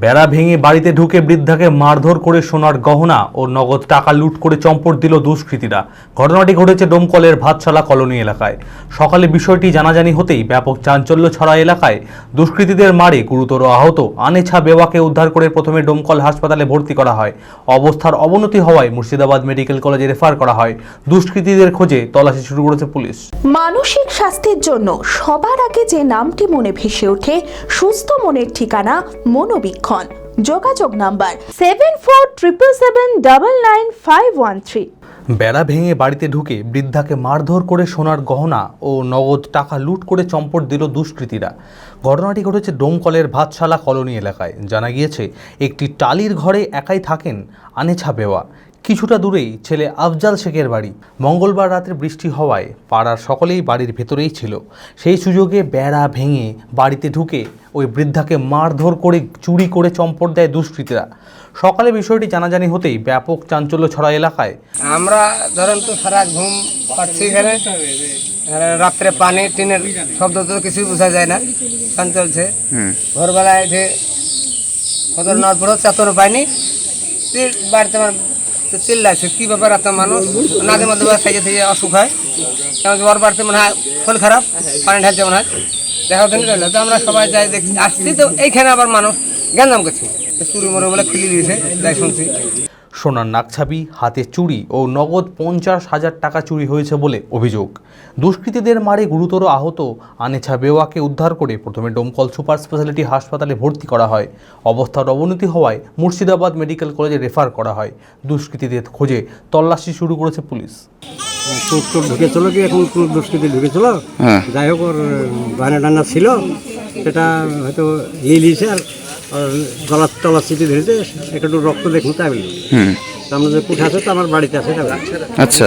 বেড়া ভেঙে বাড়িতে ঢুকে বৃদ্ধাকে মারধর করে সোনার গহনা ও নগদ টাকা লুট করে চম্পট দিল দুষ্কৃতীরা। ঘটনাটি ঘটেছে ডোমকলের ভাতশালা কলোনি এলাকায়। সকালে বিষয়টি জানাজানি হতেই ব্যাপক চাঞ্চল্য ছড়া এলাকায় দুষ্কৃতীদের মারে গুরুতর আহত। আনেছা বেওয়াকে উদ্ধার করে প্রথমে ডোমকল হাসপাতালে ভর্তি করা হয়। অবস্থার অবনতি হওয়ায় মুর্শিদাবাদ মেডিকেল কলেজে রেফার করা হয়। দুষ্কৃতীদের খোঁজে তল্লাশি শুরু করেছে পুলিশ। মানসিক স্বাস্থ্যের জন্য সবার আগে যে নামটি মনে ভেসে ওঠে, সুস্থ মনের ঠিকানা মনোবীক্ষণ যোগাযোগ number seven four triple seven double nine five one three বেড়া ভেঙে বাড়িতে ঢুকে বৃদ্ধাকে মারধর করে সোনার গহনা ও নগদ টাকা লুট করে চম্পট দিল দুষ্কৃতীরা। ঘটনাটি ঘটেছে ডোমকলের ভাতশালা কলোনি এলাকায়। জানা গিয়েছে, একটি টালির ঘরে একাই থাকেন আনেছা বেওয়া। কিছুটা দূরেই ছেলে আফজাল শেখের বাড়ি। মঙ্গলবার রাতে বৃষ্টি হওয়ায় পাড়ার সকলেই বাড়ির ভেতরেই ছিল। সেই সুযোগে বেড়া ভেঙে বাড়িতে ঢুকে ওই বৃদ্ধাকে মারধর করে চুরি করে চম্পট দেয় দুষ্কৃতীরা। সকালে বিষয়টি জানাজানি হতেই ব্যাপক চাঞ্চল্য ছড়া এলাকায়। আমরা ধরেন তো সারা ঘুম পাচ্ছি এখানে। রাত্রে পানি টিনের শব্দ তো কিছুই বোঝা যায় না। ফান চলছে। ভোরবেলায় এসে খবর নেওয়ার পরেও চেতন পাইনি বাড়িতে আমার তো চিল্লাইছে কী ব্যাপার এত মানুষ? নাজে মধ্যে থেকে থেকে অসুখ হয়। কেমন ওর বাড়িতে মনে হয় ফুল খারাপ, পানি ঢালছে মনে হয়। দেখা দিন রইল তো আমরা সবাই যাই দেখছি। আসছি তো এইখানে আবার মানুষ গ্যাঞ্জাম করছে। তো চুরি মরে বলে খুলি দিয়েছে যাই শুনছি। সোনার নাকছাবি হাতে চুরি ও নগদ পঞ্চাশ হাজার টাকা চুরি হয়েছে বলে অভিযোগ। দুষ্কৃতীদের মারে গুরুতর আহত আনেছা বেওয়াকে উদ্ধার করে প্রথমে ডোমকল সুপার স্পেশালিটি হাসপাতালে ভর্তি করা হয়। অবস্থার অবনতি হওয়ায় মুর্শিদাবাদ মেডিকেল কলেজে রেফার করা হয়। দুষ্কৃতীদের খোঁজে তল্লাশি শুরু করেছে পুলিশ। চোর টোর ঢুকেছিল কি? এখন কোনো দুষ্কৃতি ঢুকেছিল। যাই হোক ওর ছিল। সেটা হয়তো নিয়ে নিয়েছে আর আর গলার তলার চিঠি ধরেছে একটু রক্ত দেখুন তাই বলি আমরা যে কুঠে আছে তো আমার বাড়িতে আছে আচ্ছা।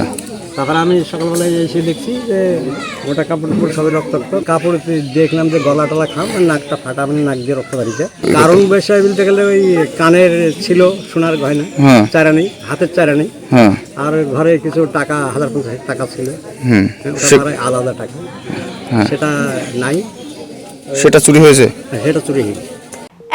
তারপরে আমি সকালবেলায় এসে দেখছি যে ওটা কাপড় উপর সবই রক্ত রক্ত কাপড় দেখলাম যে গলা টলা খাম আর নাকটা ফাটা মানে নাক দিয়ে রক্ত বাড়িছে। কারণ বিষয় বলতে গেলে ওই কানের ছিল সোনার গয়না হ্যাঁ। চারানি হাতের চারানি হ্যাঁ। আর ঘরে কিছু টাকা হাজার পঞ্চাশ টাকা ছিল। ওটা আলাদা টাকা। হ্যাঁ। সেটা নাই। সেটা চুরি হয়েছে? সেটা চুরি হয়ে গেছে।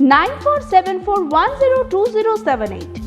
9474102078.